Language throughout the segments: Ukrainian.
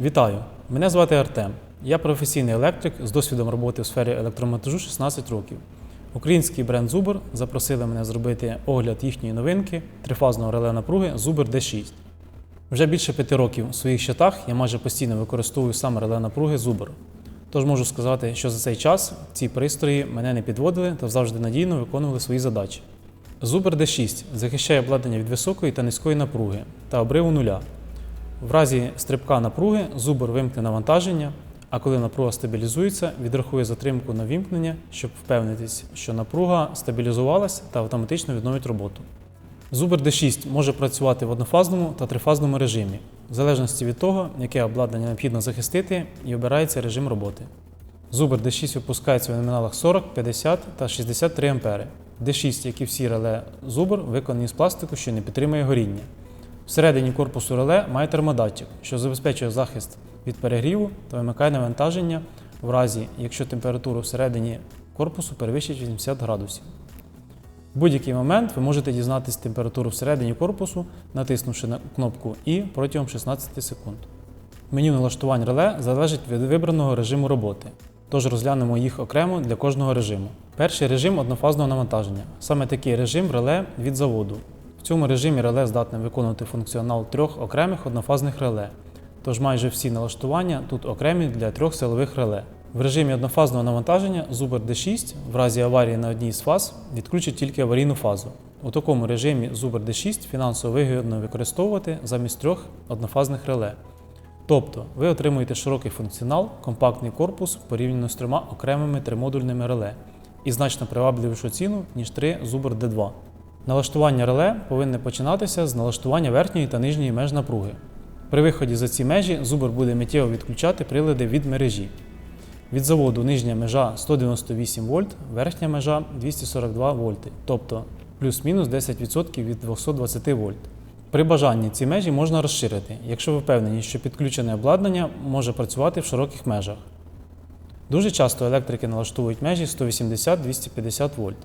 Вітаю! Мене звати Артем. Я професійний електрик з досвідом роботи в сфері електромонтажу 16 років. Український бренд Zubr запросили мене зробити огляд їхньої новинки трифазного реле напруги Zubr D6. Вже більше п'яти років у своїх щитах я майже постійно використовую саме реле напруги Zubr. Тож можу сказати, що за цей час ці пристрої мене не підводили та завжди надійно виконували свої задачі. Zubr D6 захищає обладнання від високої та низької напруги та обриву нуля. В разі стрибка напруги зубр вимкне навантаження, а коли напруга стабілізується, відрахує затримку на вімкнення, щоб впевнитись, що напруга стабілізувалась та автоматично відновить роботу. Зубр D6 може працювати в однофазному та трифазному режимі, в залежності від того, яке обладнання необхідно захистити, і обирається режим роботи. Зубр D6 випускається в номіналах 40, 50 та 63 А. D6, як і всі реле Зубр, виконані з пластику, що не підтримує горіння. Всередині корпусу реле має термодатчик, що забезпечує захист від перегріву та вимикає навантаження в разі, якщо температура всередині корпусу перевищить 80 градусів. В будь-який момент ви можете дізнатися температуру всередині корпусу, натиснувши на кнопку І протягом 16 секунд. Меню налаштувань реле залежить від вибраного режиму роботи, тож розглянемо їх окремо для кожного режиму. Перший режим однофазного навантаження. Саме такий режим реле від заводу. В цьому режимі реле здатне виконувати функціонал трьох окремих однофазних реле, тож майже всі налаштування тут окремі для трьох силових реле. В режимі однофазного навантаження Zubr D6 в разі аварії на одній з фаз відключить тільки аварійну фазу. У такому режимі Zubr D6 фінансово вигідно використовувати замість трьох однофазних реле. Тобто ви отримуєте широкий функціонал, компактний корпус порівняно з трьома окремими тримодульними реле і значно привабливішу ціну, ніж три Zubr D2. Налаштування реле повинне починатися з налаштування верхньої та нижньої меж напруги. При виході за ці межі зубр буде миттєво відключати прилади від мережі. Від заводу нижня межа 198 вольт, верхня межа 242 вольти, тобто плюс-мінус 10% від 220 вольт. При бажанні ці межі можна розширити, якщо ви впевнені, що підключене обладнання може працювати в широких межах. Дуже часто електрики налаштовують межі 180-250 вольт.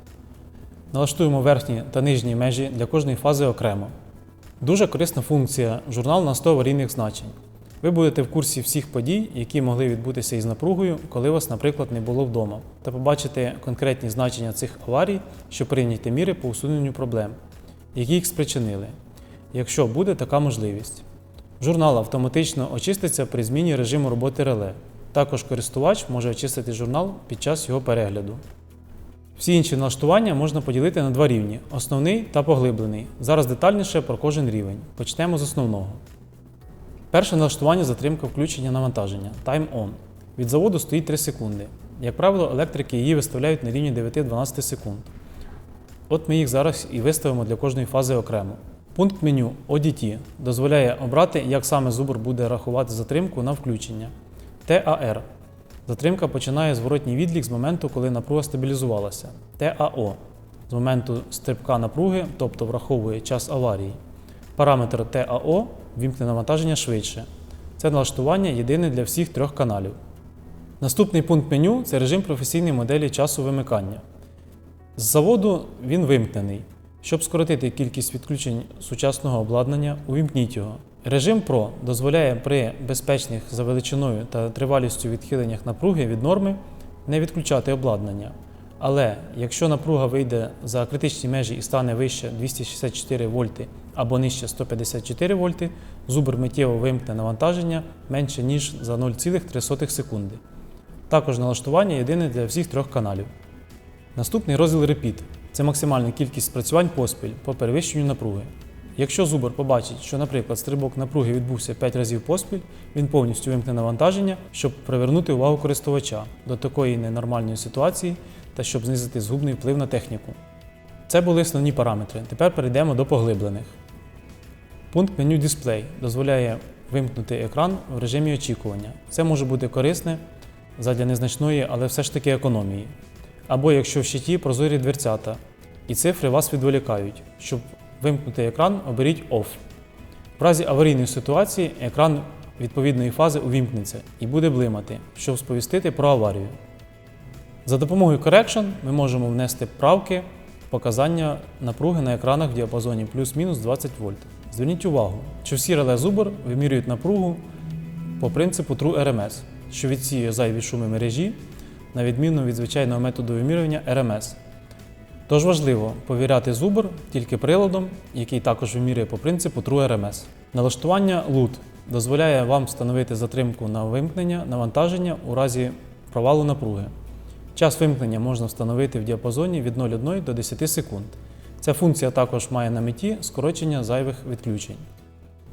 Налаштуємо верхні та нижні межі для кожної фази окремо. Дуже корисна функція журнал на 100 аварійних значень. Ви будете в курсі всіх подій, які могли відбутися із напругою, коли вас, наприклад, не було вдома, та побачите конкретні значення цих аварій, щоб прийняти міри по усуненню проблем, які їх спричинили, якщо буде така можливість. Журнал автоматично очиститься при зміні режиму роботи реле. Також користувач може очистити журнал під час його перегляду. Всі інші налаштування можна поділити на два рівні основний та поглиблений. Зараз детальніше про кожен рівень. Почнемо з основного. Перше налаштування затримка включення навантаження Time On. Від заводу стоїть 3 секунди. Як правило, електрики її виставляють на рівні 9-12 секунд. От ми їх зараз і виставимо для кожної фази окремо. Пункт меню ODT дозволяє обрати, як саме зубр буде рахувати затримку на включення. TAR Затримка починає зворотній відлік з моменту, коли напруга стабілізувалася. ТАО з моменту стрибка напруги, тобто враховує час аварії. Параметр ТАО вімкне навантаження швидше. Це налаштування єдине для всіх трьох каналів. Наступний пункт меню це режим професійної моделі часу вимикання. З заводу він вимкнений. Щоб скоротити кількість відключень сучасного обладнання, увімкніть його. Режим PRO дозволяє при безпечних за величиною та тривалістю відхиленнях напруги від норми не відключати обладнання. Але якщо напруга вийде за критичні межі і стане вище 264 вольти або нижче 154 вольти, зубр миттєво вимкне навантаження менше ніж за 0,3 секунди. Також налаштування єдине для всіх трьох каналів. Наступний розділ Repeat це максимальна кількість спрацювань поспіль по перевищенню напруги. Якщо зубр побачить, що, наприклад, стрибок напруги відбувся 5 разів поспіль, він повністю вимкне навантаження, щоб привернути увагу користувача до такої ненормальної ситуації та щоб знизити згубний вплив на техніку. Це були основні параметри. Тепер перейдемо до поглиблених. Пункт меню Display дозволяє вимкнути екран в режимі очікування. Це може бути корисне задля незначної, але все ж таки економії. Або якщо в щиті прозорі дверцята, і цифри вас відволікають. Щоб вимкнути екран, оберіть OFF. В разі аварійної ситуації екран відповідної фази увімкнеться і буде блимати, щоб сповістити про аварію. За допомогою Correction ми можемо внести правки показання напруги на екранах в діапазоні плюс-мінус 20 вольт. Зверніть увагу, що всі реле Zubr вимірюють напругу по принципу True RMS, що відсіює зайві шуми мережі, на відміну від звичайного методу вимірювання RMS. Тож важливо повіряти зубр тільки приладом, який також вимірює по принципу True RMS. Налаштування LUT дозволяє вам встановити затримку на вимкнення навантаження у разі провалу напруги. Час вимкнення можна встановити в діапазоні від 0,1 до 10 секунд. Ця функція також має на меті скорочення зайвих відключень.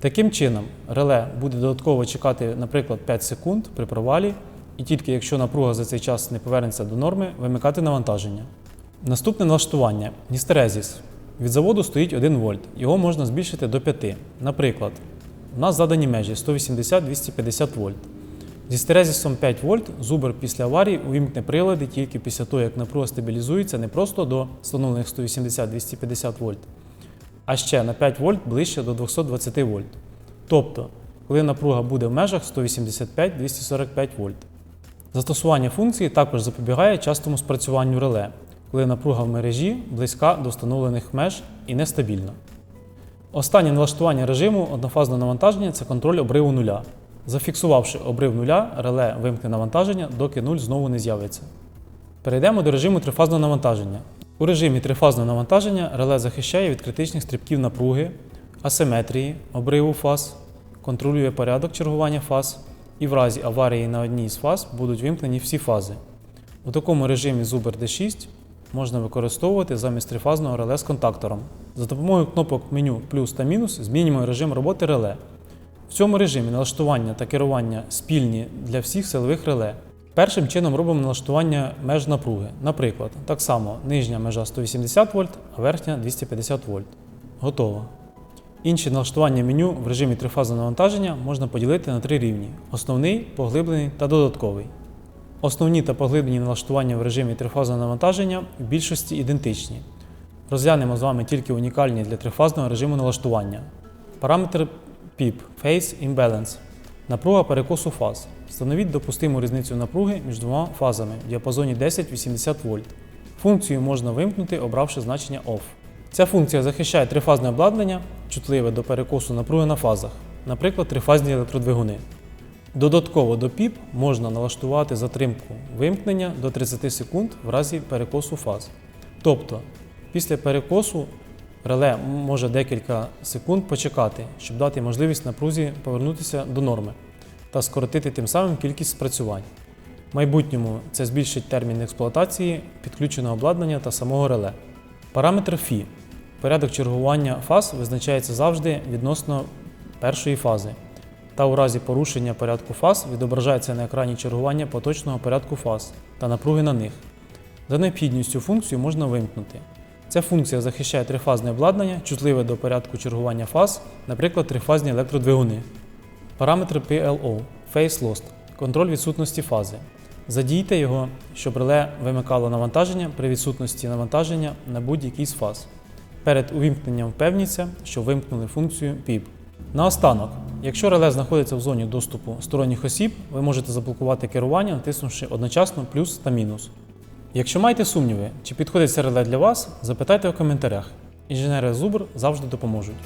Таким чином, реле буде додатково чекати, наприклад, 5 секунд при провалі, і тільки якщо напруга за цей час не повернеться до норми, вимикати навантаження. Наступне налаштування гістерезіс. Від заводу стоїть 1 вольт, його можна збільшити до 5. Наприклад, у нас задані межі 180-250 вольт. Зі стерезісом 5 вольт зубр після аварії увімкне прилади тільки після того, як напруга стабілізується не просто до встановлених 180-250 вольт, а ще на 5 вольт ближче до 220 вольт. Тобто, коли напруга буде в межах 185-245 вольт. Застосування функції також запобігає частому спрацюванню реле, коли напруга в мережі близька до встановлених меж і нестабільна. Останнє налаштування режиму однофазного навантаження це контроль обриву нуля. Зафіксувавши обрив нуля, реле вимкне навантаження, доки нуль знову не з'явиться. Перейдемо до режиму трифазного навантаження. У режимі трифазного навантаження реле захищає від критичних стрибків напруги, асиметрії, обриву фаз, контролює порядок чергування фаз і в разі аварії на одній з фаз будуть вимкнені всі фази. У такому режимі Zuber D6 можна використовувати замість трифазного реле з контактором. За допомогою кнопок меню плюс та мінус змінюємо режим роботи реле. В цьому режимі налаштування та керування спільні для всіх силових реле. Першим чином робимо налаштування меж напруги. Наприклад, так само нижня межа 180 вольт, а верхня 250 вольт. Готово. Інші налаштування меню в режимі трифазного навантаження можна поділити на три рівні: основний, поглиблений та додатковий. Основні та поглиблені налаштування в режимі трифазного навантаження в більшості ідентичні. Розглянемо з вами тільки унікальні для трифазного режиму налаштування. Параметр PIP Phase Imbalance. Напруга перекосу фаз. Встановіть допустиму різницю напруги між двома фазами в діапазоні 10-80 вольт. Функцію можна вимкнути, обравши значення OFF. Ця функція захищає трифазне обладнання, чутливе до перекосу напруги на фазах, наприклад, трифазні електродвигуни. Додатково до PIP можна налаштувати затримку вимкнення до 30 секунд в разі перекосу фаз. Тобто, після перекосу реле може декілька секунд почекати, щоб дати можливість напрузі повернутися до норми та скоротити тим самим кількість спрацювань. В майбутньому це збільшить термін експлуатації підключеного обладнання та самого реле. Параметр Фі. Порядок чергування фаз визначається завжди відносно першої фази та у разі порушення порядку фаз відображається на екрані чергування поточного порядку фаз та напруги на них. За необхідністю функцію можна вимкнути. Ця функція захищає трифазне обладнання, чутливе до порядку чергування фаз, наприклад, трифазні електродвигуни. Параметр PLO Phase Lost контроль відсутності фази. Задійте його, щоб реле вимикало навантаження при відсутності навантаження на будь-який з фаз. Перед увімкненням впевніться, що вимкнули функцію PIP. Наостанок, якщо реле знаходиться в зоні доступу сторонніх осіб, ви можете заблокувати керування, натиснувши одночасно плюс та мінус. Якщо маєте сумніви, чи підходить це реле для вас, запитайте у коментарях. Інженери Зубр завжди допоможуть.